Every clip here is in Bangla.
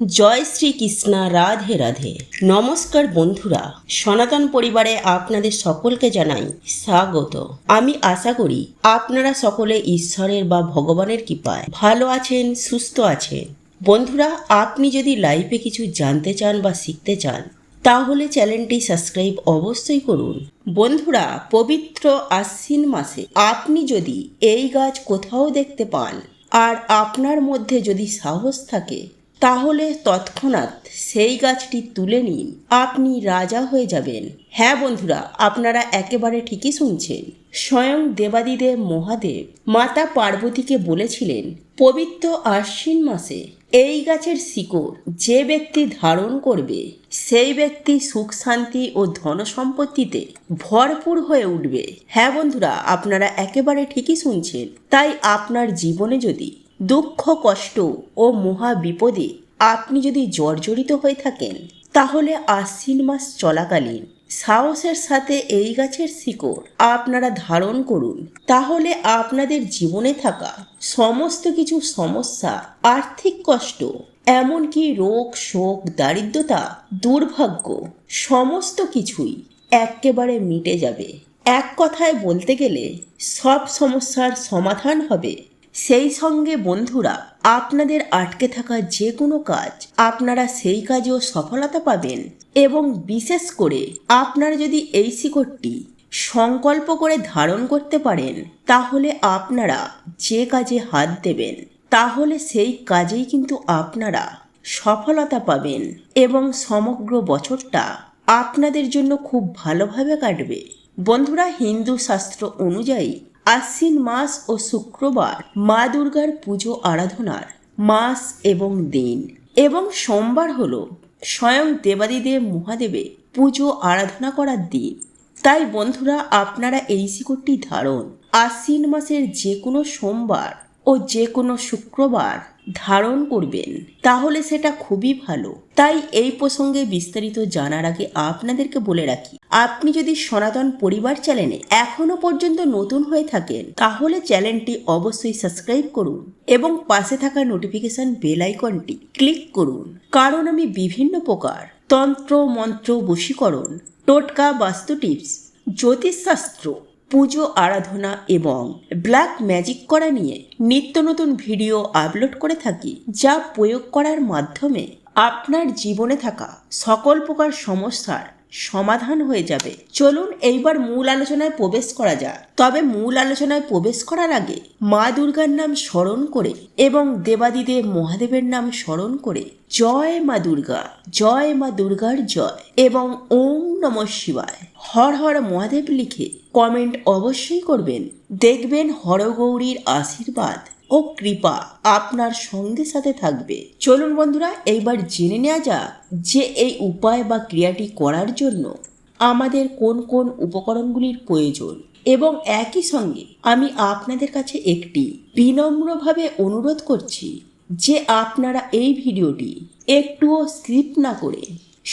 জয় শ্রীকৃষ্ণ, রাধে রাধে। নমস্কার বন্ধুরা, সনাতন পরিবারে আপনাদের সকলকে জানাই স্বাগত। আমি আশা করি আপনারা সকলে ঈশ্বরের বা ভগবানের কৃপায় ভালো আছেন, সুস্থ আছেন। বন্ধুরা, আপনি যদি লাইফে কিছু জানতে চান বা শিখতে চান, তাহলে চ্যানেলটি সাবস্ক্রাইব অবশ্যই করুন। বন্ধুরা, পবিত্র আশ্বিন মাসে আপনি যদি এই গাছ কোথাও দেখতে পান, আর আপনার মধ্যে যদি সাহস থাকে তাহলে তৎক্ষণাৎ সেই গাছটি তুলে নিন। আপনি রাজা হয়ে যাবেন। হ্যাঁ বন্ধুরা, আপনারা একেবারে ঠিকই শুনছেন। স্বয়ং দেবাদিদেব মহাদেব মাতা পার্বতীকে বলেছিলেন, পবিত্র আশ্বিন মাসে এই গাছের শিকড় যে ব্যক্তি ধারণ করবে, সেই ব্যক্তি সুখ শান্তি ও ধন সম্পত্তিতে ভরপুর হয়ে উঠবে। হ্যাঁ বন্ধুরা, আপনারা একেবারে ঠিকই শুনছেন। তাই আপনার জীবনে যদি দুঃখ, কষ্ট ও মহা বিপদে আপনি যদি জর্জরিত হয়ে থাকেন, তাহলে আশ্বিন মাস চলাকালীন সাহসের সাথে এই গাছের শিকড় আপনারা ধারণ করুন। তাহলে আপনাদের জীবনে থাকা সমস্ত কিছু সমস্যা, আর্থিক কষ্ট, এমনকি রোগ, শোক, দারিদ্রতা, দুর্ভাগ্য, সমস্ত কিছুই একেবারে মিটে যাবে। এক কথায় বলতে গেলে সব সমস্যার সমাধান হবে সেই সঙ্গে বন্ধুরা, আপনাদের আটকে থাকা যে কোনো কাজ, আপনারা সেই কাজেও সফলতা পাবেন। এবং বিশেষ করে, আপনারা যদি এই শিকড়টি সংকল্প করে ধারণ করতে পারেন, তাহলে আপনারা যে কাজে হাত দেবেন, তাহলে সেই কাজেই কিন্তু আপনারা সফলতা পাবেন। এবং সমগ্র বছরটা আপনাদের জন্য খুব ভালোভাবে কাটবে। বন্ধুরা, হিন্দু শাস্ত্র অনুযায়ী আশ্বিন মাস ও শুক্রবার মা দুর্গার পুজো আরাধনার মাস এবং দিন। এবং সোমবার হল স্বয়ং দেবাদিদেব মহাদেবে পুজো আরাধনা করার দিন। তাই বন্ধুরা, আপনারা এই শিকড়টি ধারণ আশ্বিন মাসের যে কোনো সোমবার ও যে কোনো শুক্রবার ধারণ করবেন। তাহলে সেটা খুবই ভালো। তাই এই প্রসঙ্গে বিস্তারিত জানার আগে আপনাদেরকে বলে রাখি আপনি যদি সনাতন পরিবার চ্যানেলে এখনও পর্যন্ত নতুন হয়ে থাকেন, তাহলে চ্যানেলটি অবশ্যই সাবস্ক্রাইব করুন এবং পাশে থাকা নোটিফিকেশন বেল আইকনটি ক্লিক করুন। কারণ আমি বিভিন্ন প্রকার তন্ত্র, মন্ত্র, বশীকরণ, টোটকা, বাস্তু টিপস, জ্যোতিষশাস্ত্র, পুজো আরাধনা এবং ব্ল্যাক ম্যাজিক করা নিয়ে নিত্য নতুন ভিডিও আপলোড করে থাকি, যা প্রয়োগ করার মাধ্যমে আপনার জীবনে থাকা সকল প্রকার সমস্যার সমাধান হয়ে যাবে। চলুন এইবার মূল আলোচনায় প্রবেশ করা যাক। তবে মূল আলোচনায় প্রবেশ করার আগে মা দুর্গার নাম স্মরণ করে এবং দেবাদিদেব মহাদেবের নাম স্মরণ করে জয় মা দুর্গা, জয় মা দুর্গার জয় এবং ওম নম শিবায় হর হর মহাদেব লিখে কমেন্ট অবশ্যই করবেন। দেখবেন হরগৌরীর আশীর্বাদ। ও কৃপা আপনার সঙ্গে সাথে থাকবে। চলুন বন্ধুরা, এইবার জেনে নেওয়া যাক যে এই উপায় বা ক্রিয়াটি করার জন্য আমাদের কোন কোন উপকরণগুলির প্রয়োজন এবং একই সঙ্গে আমি আপনাদের কাছে একটি বিনম্রভাবে অনুরোধ করছি যে আপনারা এই ভিডিওটি একটুও স্লিপ না করে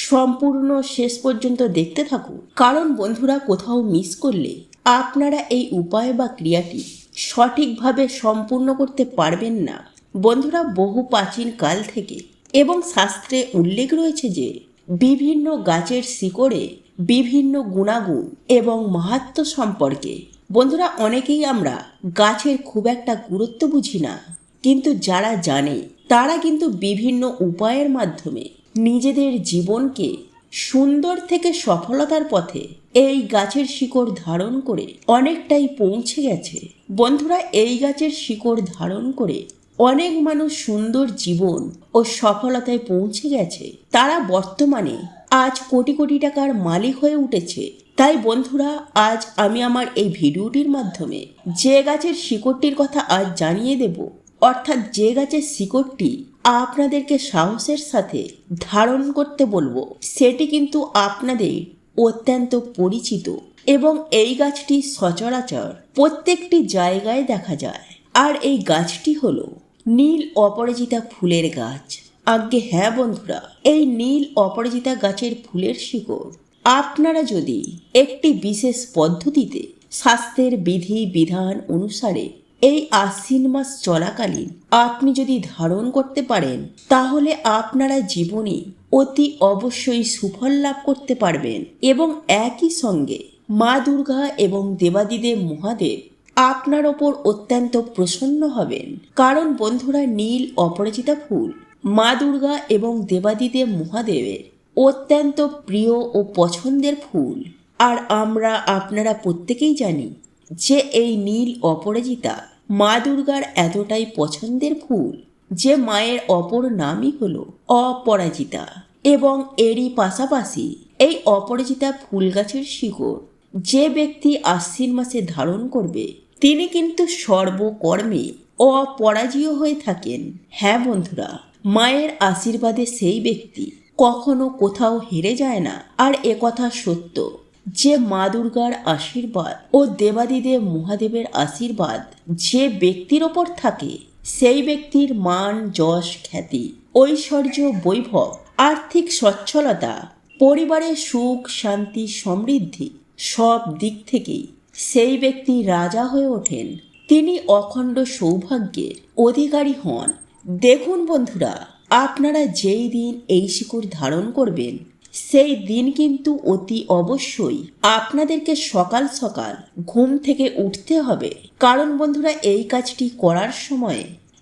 সম্পূর্ণ শেষ পর্যন্ত দেখতে থাকুন। কারণ বন্ধুরা, কোথাও মিস করলে আপনারা এই উপায় বা ক্রিয়াটি সঠিকভাবে সম্পূর্ণ করতে পারবেন না। বন্ধুরা, বহু প্রাচীন কাল থেকে এবং শাস্ত্রে উল্লেখ রয়েছে যে, বিভিন্ন গাছের শিকড়ে বিভিন্ন গুণাগুণ এবং মাহাত্ম সম্পর্কে। বন্ধুরা, অনেকেই আমরা গাছের খুব একটা গুরুত্ব বুঝি না। কিন্তু যারা জানে, তারা কিন্তু বিভিন্ন উপায়ের মাধ্যমে নিজেদের জীবনকে সুন্দর থেকে সফলতার পথে এই গাছের শিকড় ধারণ করে অনেকটাই পৌঁছে গেছে। বন্ধুরা, এই গাছের শিকড় ধারণ করে অনেক মানুষ সুন্দর জীবন ও সফলতায় পৌঁছে গেছে। তারা বর্তমানে আজ কোটি কোটি টাকার মালিক হয়ে উঠেছে। তাই বন্ধুরা, আজ আমি আমার এই ভিডিওটির মাধ্যমে যে গাছের শিকড়টির কথা আজ জানিয়ে দেব, অর্থাৎ যে গাছের শিকড়টি আপনাদেরকে সাহসের সাথে ধারণ করতে বলব, সেটি কিন্তু আপনাদের অত্যন্ত পরিচিত এবং এই গাছটি সচরাচর প্রত্যেকটি জায়গায় দেখা যায়। আর এই গাছটি হলো নীল অপরাজিতা ফুলের গাছ। আজ্ঞে হ্যাঁ বন্ধুরা, এই নীল অপরাজিতা গাছের ফুলের শিকড়। আপনারা যদি একটি বিশেষ পদ্ধতিতে স্বাস্থ্যের বিধি, বিধান অনুসারে এই আশ্বিন মাস চলাকালীন আপনি যদি ধারণ করতে পারেন, তাহলে আপনারা জীবনে অতি অবশ্যই সুফল লাভ করতে পারবেন। এবং একই সঙ্গে মা দুর্গা এবং দেবাদিদেব মহাদেব আপনার ওপর অত্যন্ত প্রসন্ন হবেন। কারণ বন্ধুরা, নীল অপরাজিতা ফুল মা দুর্গা এবং দেবাদিদেব মহাদেবের অত্যন্ত প্রিয় ও পছন্দের ফুল। আর আমরা, আপনারা প্রত্যেকেই জানি যে এই নীল অপরাজিতা মা দুর্গার এতটাই পছন্দের ফুল। যে মায়ের অপর নামই হলো অপরাজিতা এবং এরই পাশাপাশি এই অপরাজিতা ফুল গাছের শিকড়। যে ব্যক্তি আশ্বিন মাসে ধারণ করবে, তিনি কিন্তু সর্বকর্মে অপরাজীয় হয়ে থাকেন। হ্যাঁ বন্ধুরা, মায়ের আশীর্বাদে সেই ব্যক্তি কখনো কোথাও হেরে যায় না। আর একথা সত্য, যে মা দুর্গার আশীর্বাদ ও দেবাদিদেব মহাদেবের আশীর্বাদ যে ব্যক্তির ওপর থাকে সেই ব্যক্তির মান, যশ, খ্যাতি, ঐশ্বর্য, বৈভব, আর্থিক সচ্ছলতা, পরিবারের সুখ, শান্তি, সমৃদ্ধি সব দিক থেকেই সেই ব্যক্তি রাজা হয়ে ওঠেন। তিনি অখণ্ড সৌভাগ্যের অধিকারী হন। দেখুন বন্ধুরা, আপনারা যেই দিন এই শিকড় ধারণ করবেন সেই দিন কিন্তু অতি অবশ্যই। আপনাদেরকে সকাল সকাল ঘুম থেকে উঠতে হবে। কারণ বন্ধুরা, এই কাজটি করার সময়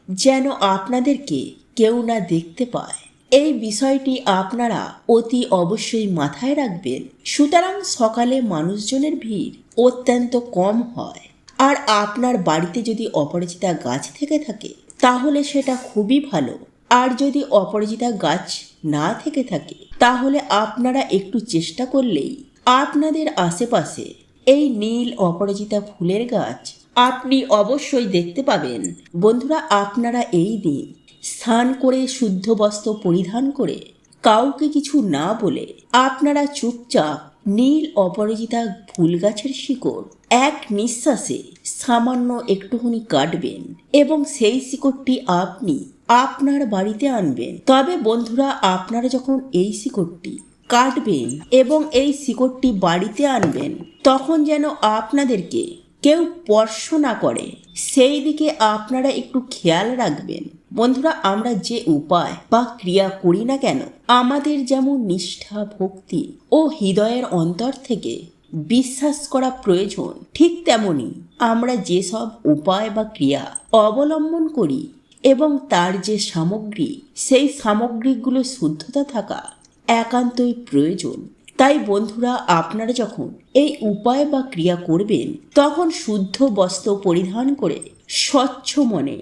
যেন আপনাদেরকে কেউ না দেখতে পায়। এই বিষয়টি আপনারা অতি অবশ্যই মাথায় রাখবেন। সুতরাং সকালে মানুষজনের ভিড় অত্যন্ত কম হয়। আর আপনার বাড়িতে যদি অপরিচিতা গাছ থেকে থাকে, তাহলে সেটা খুবই ভালো। আর যদি অপরাজিতা গাছ না থেকে থাকে, তাহলে আপনারা একটু চেষ্টা করলেই আপনাদের আশেপাশে এই নীল অপরাজিতা ফুলের গাছ আপনি অবশ্যই দেখতে পাবেন। বন্ধুরা, আপনারা এই দিন স্নান করে শুদ্ধ বস্ত্র পরিধান করে কাউকে কিছু না বলে আপনারা চুপচাপ নীল অপরাজিতা ফুল গাছের শিকড় এক নিঃশ্বাসে সামান্য একটুখানি কাটবেন এবং সেই শিকড়টি আপনি আপনার বাড়িতে আনবেন। তবে বন্ধুরা, আপনারা যখন এই শিকড়টি কাটবেন এবং এই শিকড়টি বাড়িতে আনবেন, তখন যেন আপনাদেরকে কেউ স্পর্শ না করে। সেই দিকে আপনারা একটু খেয়াল রাখবেন। বন্ধুরা, আমরা যে উপায় বা ক্রিয়া করি না কেন, আমাদের যেমন নিষ্ঠা, ভক্তি ও হৃদয়ের অন্তর থেকে বিশ্বাস করা প্রয়োজন, ঠিক তেমনি আমরা যেসব উপায় বা ক্রিয়া অবলম্বন করি এবং তার যে সামগ্রী, সেই সামগ্রীগুলো শুদ্ধতা থাকা একান্তই প্রয়োজন। তাই বন্ধুরা, আপনারা যখন এই উপায় বা ক্রিয়া করবেন, তখন শুদ্ধ বস্ত্র পরিধান করে স্বচ্ছ মনে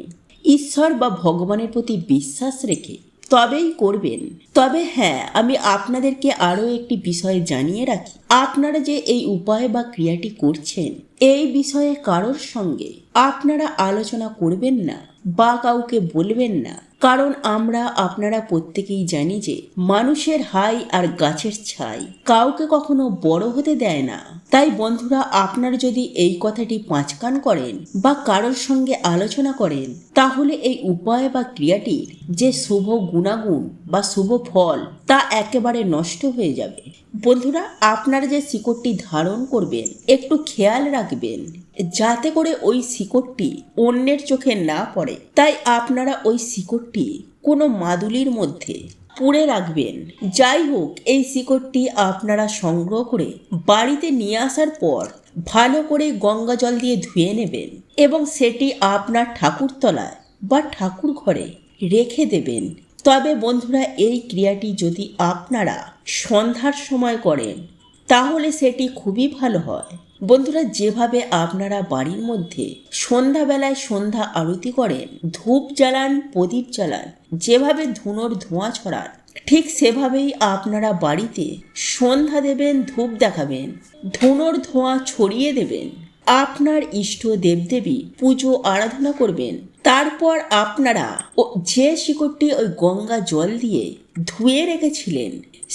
ঈশ্বর বা ভগবানের প্রতি বিশ্বাস রেখে তবেই করবেন। তবে হ্যাঁ আমি আপনাদেরকে আরও একটি বিষয় জানিয়ে রাখি। আপনারা যে এই উপায় বা ক্রিয়াটি করছেন, এই বিষয়ে কারোর সঙ্গে আপনারা আলোচনা করবেন না বা কাউকে বলবেন না। কারণ আমরা আপনারা প্রত্যেকেই জানি যে মানুষের হাই আর গাছের ছাই কাউকে কখনো বড় হতে দেয় না। তাই বন্ধুরা, আপনারা যদি এই কথাটি পাঁচকান করেন বা কারোর সঙ্গে আলোচনা করেন, তাহলে এই উপায় বা ক্রিয়াটির যে শুভ গুণাগুণ বা শুভ ফল, তা একেবারে নষ্ট হয়ে যাবে। বন্ধুরা, আপনারা যে শিকড়টি ধারণ করবেন, একটু খেয়াল রাখবেন। যাতে করে ওই শিকড়টি অন্যের চোখে না পড়ে। তাই আপনারা ওই শিকড়টি কোনো মাদুলির মধ্যে পুড়ে রাখবেন। যাই হোক, এই শিকড়টি আপনারা সংগ্রহ করে বাড়িতে নিয়ে আসার পর ভালো করে গঙ্গা জল দিয়ে ধুয়ে নেবেন এবং সেটি আপনার ঠাকুরতলায় বা ঠাকুর ঘরে রেখে দেবেন। তবে বন্ধুরা, এই ক্রিয়াটি যদি আপনারা সন্ধ্যার সময় করেন, তাহলে সেটি খুবই ভালো হয়। বন্ধুরা, যেভাবে আপনারা বাড়ির মধ্যে সন্ধ্যাবেলায় সন্ধ্যা আরতি করেন, ধূপ জ্বালান, প্রদীপ জ্বালান, যেভাবে ধুনোর ধোঁয়া ছড়ান, ঠিক সেভাবেই আপনারা বাড়িতে সন্ধ্যা দেবেন, ধূপ দেখাবেন, ধুনোর ধোঁয়া ছড়িয়ে দেবেন, আপনার ইষ্ট দেবদেবী পুজো আরাধনা করবেন, তারপর আপনারা ও যে শিকড়টি ওই গঙ্গা জল দিয়ে ধুয়ে রেখেছিলেন,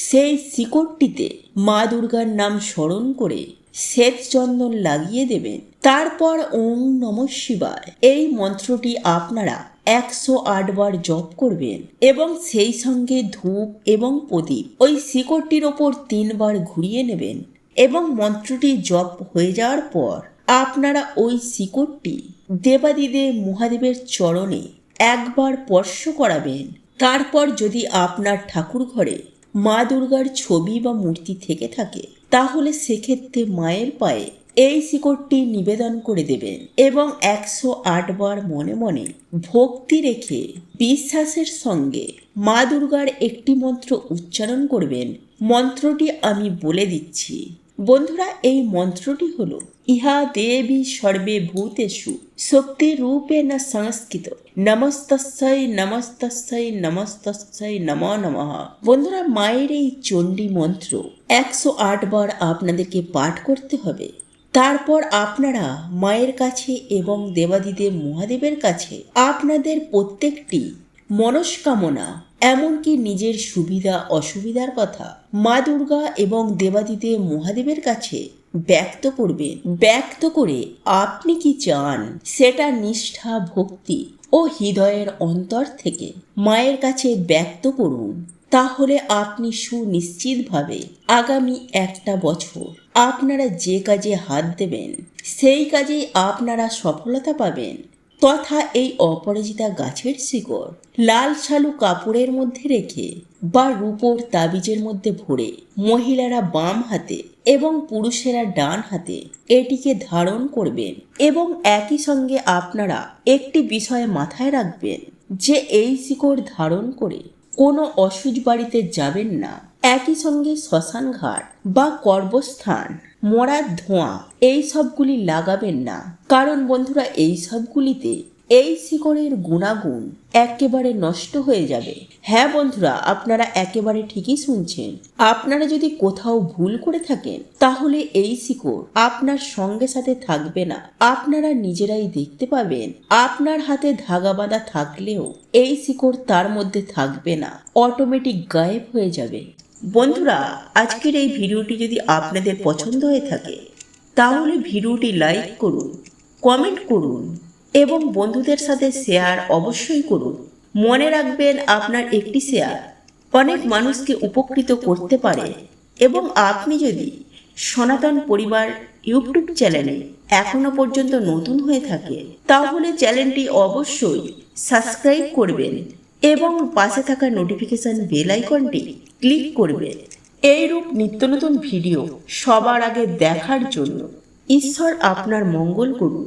সেই শিকড়টিতে মা দুর্গার নাম স্মরণ করে শ্বেত চন্দন লাগিয়ে দেবেন। তারপর ওম নম শিবায়। এই মন্ত্রটি আপনারা একশো বার জপ করবেন এবং সেই সঙ্গে ধূপ এবং প্রদীপ ওই শিকড়টির ওপর তিনবার ঘুরিয়ে নেবেন এবং মন্ত্রটি জপ হয়ে যাওয়ার পর আপনারা ওই শিকড়টি দেবাদিদেব মহাদেবের চরণে একবার স্পর্শ করাবেন। তারপর যদি আপনার ঠাকুর ঘরে মা দুর্গার ছবি বা মূর্তি থেকে থাকে তাহলে সেক্ষেত্রে মায়ের পায়ে এই শিকড়টি নিবেদন করে দেবেন এবং একশো আট বার মনে মনে ভক্তি রেখে বিশ্বাসের সঙ্গে মা দুর্গার একটি মন্ত্র উচ্চারণ করবেন। মন্ত্রটি আমি বলে দিচ্ছি। বন্ধুরা, এই মন্ত্রটি হল, ইহা দেবী সর্বে ভূতেষু, শক্তি রূপে না সংস্কৃত, নমস্তস্যই নমস্তস্যই নমস্তস্যই নম নমঃ। বন্ধুরা, মায়ের এই চণ্ডী মন্ত্র একশো আট বার আপনাদেরকে পাঠ করতে হবে। তারপর আপনারা মায়ের কাছে এবং দেবাদিদেব মহাদেবের কাছে আপনাদের প্রত্যেকটি মনস্কামনা, এমনকি নিজের সুবিধা, অসুবিধার কথা মা দুর্গা এবং দেবাদিদেব মহাদেবের কাছে ব্যক্ত করবেন। ব্যক্ত করে আপনি কি চান? সেটা নিষ্ঠা, ভক্তি ও হৃদয়ের অন্তর থেকে মায়ের কাছে ব্যক্ত করুন। তাহলে আপনি সুনিশ্চিতভাবে আগামী একটা বছর আপনারা যে কাজে হাত দেবেন, সেই কাজেই আপনারা সফলতা পাবেন। তথা এই অপরাজিতা গাছের শিকড় লাল শালু কাপড়ের মধ্যে রেখে বা রূপোর তাবিজের মধ্যে ভরে মহিলারা বাম হাতে এবং পুরুষেরা ডান হাতে এটিকে ধারণ করবেন এবং একই সঙ্গে আপনারা একটি বিষয় মাথায় রাখবেন যে এই শিকড় ধারণ করে কোনো অসুজ বাড়িতে যাবেন না। একই সঙ্গে শ্মশানঘাট বা কর্মস্থান, মরার ধোঁয়া, এই সবগুলি লাগাবেন না। কারণ বন্ধুরা, এই সবগুলিতে এই শিকড়ের গুণাগুণ একেবারে নষ্ট হয়ে যাবে। হ্যাঁ বন্ধুরা, আপনারা একেবারে ঠিকই শুনছেন। আপনারা যদি কোথাও ভুল করে থাকেন, তাহলে এই শিকড় আপনার সঙ্গে সাথে থাকবে না। আপনারা নিজেরাই দেখতে পাবেন, আপনার হাতে ধাগা বাঁধা থাকলেও এই শিকড় তার মধ্যে থাকবে না। অটোমেটিক গায়েব হয়ে যাবে। বন্ধুরা, আজকের এই ভিডিওটি যদি আপনাদের পছন্দ হয়ে থাকে, তাহলে ভিডিওটি লাইক করুন কমেন্ট করুন এবং বন্ধুদের সাথে শেয়ার অবশ্যই করুন। মনে রাখবেন, আপনার একটি শেয়ার অনেক মানুষকে উপকৃত করতে পারে। এবং আপনি যদি সনাতন পরিবার ইউটিউব চ্যানেলে এখনও পর্যন্ত নতুন হয়ে থাকে, তাহলে চ্যানেলটি অবশ্যই সাবস্ক্রাইব করবেন এবং পাশে থাকা নোটিফিকেশন বেল আইকনটি ক্লিক করবেন। এইরূপ নিত্য নতুন ভিডিও সবার আগে দেখার জন্য ঈশ্বর আপনার মঙ্গল করুন।